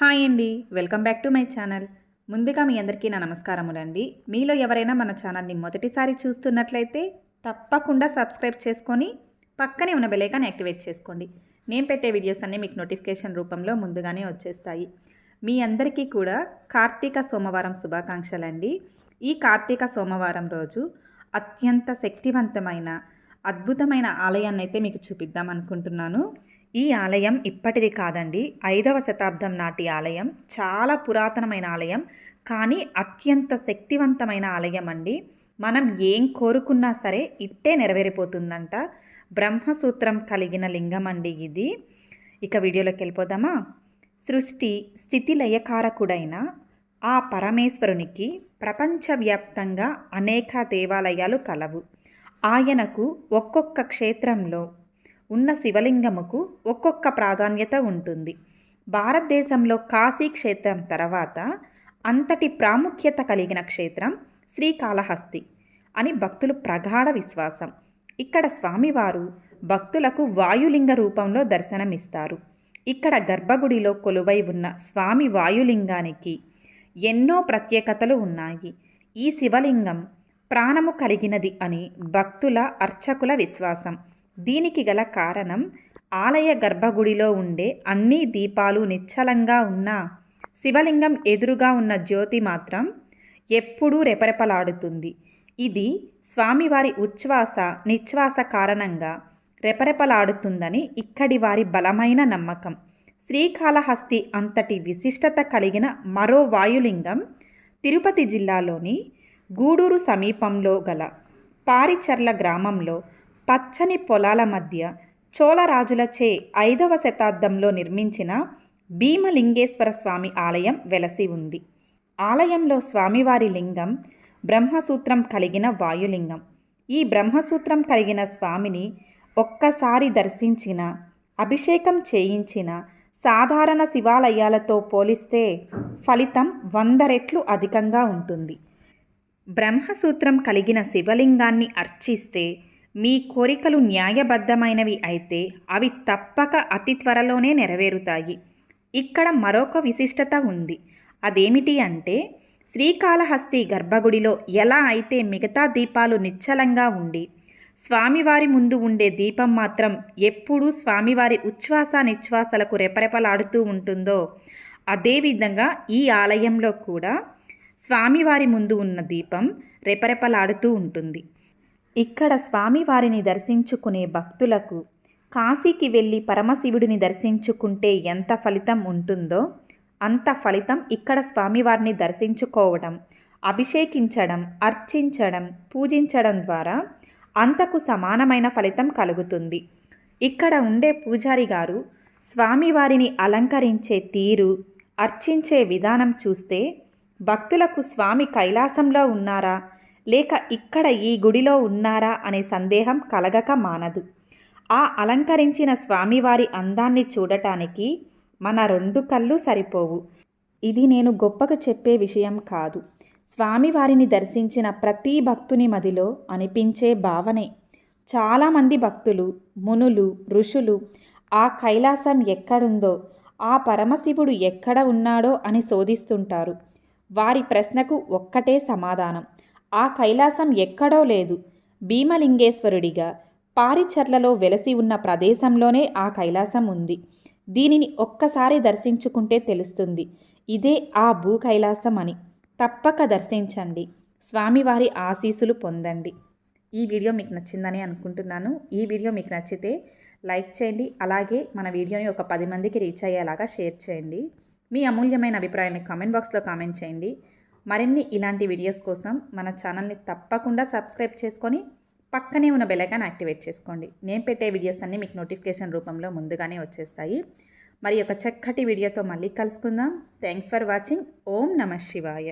Hi అండి. Welcome back to my channel. ముందుగా మీ అందరికీ నా నమస్కారములండి. మీలో ఎవరైనా మన ఛానల్ని మొదటిసారి చూస్తున్నట్లయితే తప్పకుండా సబ్స్క్రైబ్ చేసుకొని పక్కనే ఉన్న బెలైకాన్ యాక్టివేట్ చేసుకోండి. నేను పెట్టే వీడియోస్ అన్నీ మీకు నోటిఫికేషన్ రూపంలో ముందుగానే వచ్చేస్తాయి. మీ అందరికీ కూడా కార్తీక సోమవారం శుభాకాంక్షలండి. ఈ కార్తీక సోమవారం రోజు అత్యంత శక్తివంతమైన అద్భుతమైన ఆలయాన్ని అయితే మీకు చూపిద్దాం అనుకుంటున్నాను. ఈ ఆలయం ఇప్పటిది కాదండి. ఐదవ శతాబ్దం నాటి ఆలయం. చాలా పురాతనమైన ఆలయం. కానీ అత్యంత శక్తివంతమైన ఆలయం అండి మనం ఏం కోరుకున్నా సరే ఇట్టే నెరవేరిపోతుందంట. బ్రహ్మసూత్రం కలిగిన లింగం అండి ఇది. ఇక వీడియోలోకి వెళ్ళిపోదామా? సృష్టి స్థితి లయకారకుడైన ఆ పరమేశ్వరునికి ప్రపంచవ్యాప్తంగా అనేక దేవాలయాలు కలవు. ఆయనకు ఒక్కొక్క క్షేత్రంలో ఉన్న శివలింగముకు ఒక్కొక్క ప్రాధాన్యత ఉంటుంది. భారతదేశంలో కాశీ క్షేత్రం తర్వాత అంతటి ప్రాముఖ్యత కలిగిన క్షేత్రం శ్రీకాళహస్తి అని భక్తులు ప్రగాఢ విశ్వాసం. ఇక్కడ స్వామివారు భక్తులకు వాయులింగ రూపంలో దర్శనమిస్తారు. ఇక్కడ గర్భగుడిలో కొలువై ఉన్న స్వామి వాయులింగానికి ఎన్నో ప్రత్యేకతలు ఉన్నాయి. ఈ శివలింగం ప్రాణము కలిగినది అని భక్తుల అర్చకుల విశ్వాసం. దీనికి గల కారణం ఆలయ గర్భగుడిలో ఉండే అన్ని దీపాలు నిశ్చలంగా ఉన్న శివలింగం ఎదురుగా ఉన్న జ్యోతి మాత్రం ఎప్పుడూ రెపరెపలాడుతుంది. ఇది స్వామివారి ఉచ్ఛ్వాస నిశ్వాస కారణంగా రెపరెపలాడుతుందని ఇక్కడి వారి బలమైన నమ్మకం. శ్రీకాళహస్తి అంతటి విశిష్టత కలిగిన మరో వాయులింగం తిరుపతి జిల్లాలోని గూడూరు సమీపంలో గల పారిచర్ల గ్రామంలో పచ్చని పొలాల మధ్య చోళరాజులచే ఐదవ శతాబ్దంలో నిర్మించిన భీమలింగేశ్వర స్వామి ఆలయం వెలసి ఉంది. ఆలయంలో స్వామివారి లింగం బ్రహ్మసూత్రం కలిగిన వాయులింగం. ఈ బ్రహ్మసూత్రం కలిగిన స్వామిని ఒక్కసారి దర్శించిన అభిషేకం చేయించిన సాధారణ శివాలయాలతో పోలిస్తే ఫలితం వంద రెట్లు అధికంగా ఉంటుంది. బ్రహ్మసూత్రం కలిగిన శివలింగాన్ని అర్చిస్తే మీ కోరికలు న్యాయబద్ధమైనవి అయితే అవి తప్పక అతి త్వరలోనే నెరవేరుతాయి. ఇక్కడ మరొక విశిష్టత ఉంది. అదేమిటి అంటే శ్రీకాళహస్తి గర్భగుడిలో ఎలా అయితే మిగతా దీపాలు నిశ్చలంగా ఉండి స్వామివారి ముందు ఉండే దీపం మాత్రం ఎప్పుడూ స్వామివారి ఉచ్ఛ్వాస నిశ్వాసలకు రెపరెపలాడుతూ ఉంటుందో అదేవిధంగా ఈ ఆలయంలో కూడా స్వామివారి ముందు ఉన్న దీపం రెపరెపలాడుతూ ఉంటుంది. ఇక్కడ స్వామివారిని దర్శించుకునే భక్తులకు కాశీకి వెళ్ళి పరమశివుడిని దర్శించుకుంటే ఎంత ఫలితం ఉంటుందో అంత ఫలితం ఇక్కడ స్వామివారిని దర్శించుకోవడం అభిషేకించడం అర్చించడం పూజించడం ద్వారా అంతకు సమానమైన ఫలితం కలుగుతుంది. ఇక్కడ ఉండే పూజారి గారు స్వామివారిని అలంకరించే తీరు అర్చించే విధానం చూస్తే భక్తులకు స్వామి కైలాసంలో ఉన్నారా లేక ఇక్కడ ఈ గుడిలో ఉన్నారా అనే సందేహం కలగక మానదు. ఆ అలంకరించిన స్వామివారి అందాన్ని చూడటానికి మన రెండు కళ్ళు సరిపోవు. ఇది నేను గొప్పకు చెప్పే విషయం కాదు. స్వామివారిని దర్శించిన ప్రతి భక్తుని మదిలో అనిపించే భావనే. చాలామంది భక్తులు మునులు ఋషులు ఆ కైలాసం ఎక్కడుందో ఆ పరమశివుడు ఎక్కడ ఉన్నాడో అని శోధిస్తుంటారు. వారి ప్రశ్నకు ఒక్కటే సమాధానం. ఆ కైలాసం ఎక్కడో లేదు. భీమలింగేశ్వరుడిగా పారిచర్లలో వెలసి ఉన్న ప్రదేశంలోనే ఆ కైలాసం ఉంది. దీనిని ఒక్కసారి దర్శించుకుంటే తెలుస్తుంది. ఇదే ఆ భూ కైలాసం అని. తప్పక దర్శించండి. స్వామివారి ఆశీస్సులు పొందండి. ఈ వీడియో మీకు నచ్చిందని అనుకుంటున్నాను. ఈ వీడియో మీకు నచ్చితే లైక్ చేయండి. అలాగే మన వీడియోని ఒక పది మందికి రీచ్ అయ్యేలాగా షేర్ చేయండి. మీ అమూల్యమైన అభిప్రాయాన్ని కామెంట్ బాక్స్లో కామెంట్ చేయండి. మరిన్ని ఇలాంటి వీడియోస్ కోసం మన ఛానల్ని తప్పకుండా సబ్స్క్రైబ్ చేసుకొని పక్కనే ఉన్న బెలైకాన్ యాక్టివేట్ చేసుకోండి. నేను పెట్టే వీడియోస్ అన్నీ మీకు నోటిఫికేషన్ రూపంలో ముందుగానే వచ్చేస్తాయి. మరి ఒక చక్కటి వీడియోతో మళ్ళీ కలుసుకుందాం. థ్యాంక్స్ ఫర్ వాచింగ్ ఓం నమ శివాయ.